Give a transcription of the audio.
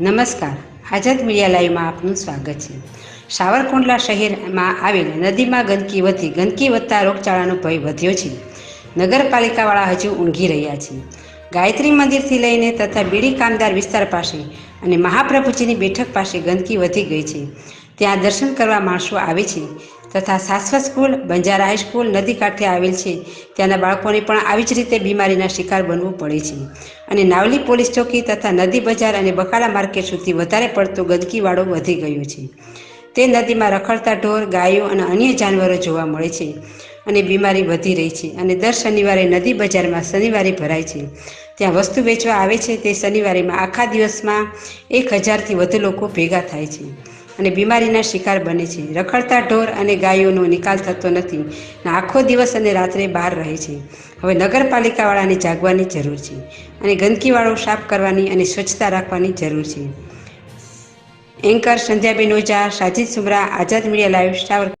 નમસ્કાર. આઝાદ મીડિયા લાઈવમાં આપનું સ્વાગત છે. સાવરકુંડલા શહેરમાં આવેલ નદીમાં ગંદકી વધી, ગંદકી વધતા રોગચાળાનો ભય વધ્યો છે. નગરપાલિકાવાળા હજુ ઊંઘી રહ્યા છે. ગાયત્રી મંદિરથી લઈને તથા બીડી કામદાર વિસ્તાર પાસે અને મહાપ્રભુજીની બેઠક પાસે ગંદકી વધી ગઈ છે. ત્યાં દર્શન કરવા માણસો આવે છે. તથા શાશ્વત સ્કૂલ, બંજારા હાઈસ્કૂલ નદી કાંઠે આવેલ છે. ત્યાંના બાળકોને પણ આવી જ રીતે બીમારીના શિકાર બનવું પડે છે. અને નાવલી પોલીસ ચોકી તથા નદી બજાર અને બકાળા માર્કેટ સુધી વધારે પડતો ગંદકીવાળો વધી ગયો છે. તે નદીમાં રખડતા ઢોર, ગાયો અને અન્ય જાનવરો જોવા મળે છે અને બીમારી વધી રહી છે અને દર શનિવારે નદી બજારમાં શનિવારે ભરાય છે. ત્યાં વસ્તુ વેચવા આવે છે તે શનિવારેમાં આખા દિવસમાં એક હજારથી વધુ લોકો ભેગા થાય છે. અને બીમારીના શિકાર બને છે. રખડતા ઢોર અને ગાયોનો નિકાલ થતો નથી ને આખો દિવસ અને રાત્રે બહાર રહે છે. હવે નગરપાલિકાવાળાને જાગવાની જરૂર છે અને ગંદકીવાળો સાફ કરવાની અને સ્વચ્છતા રાખવાની જરૂર છે. Anchor Sandhyaben Oza, Sajid Sumra, Azad media live સ્ટાવર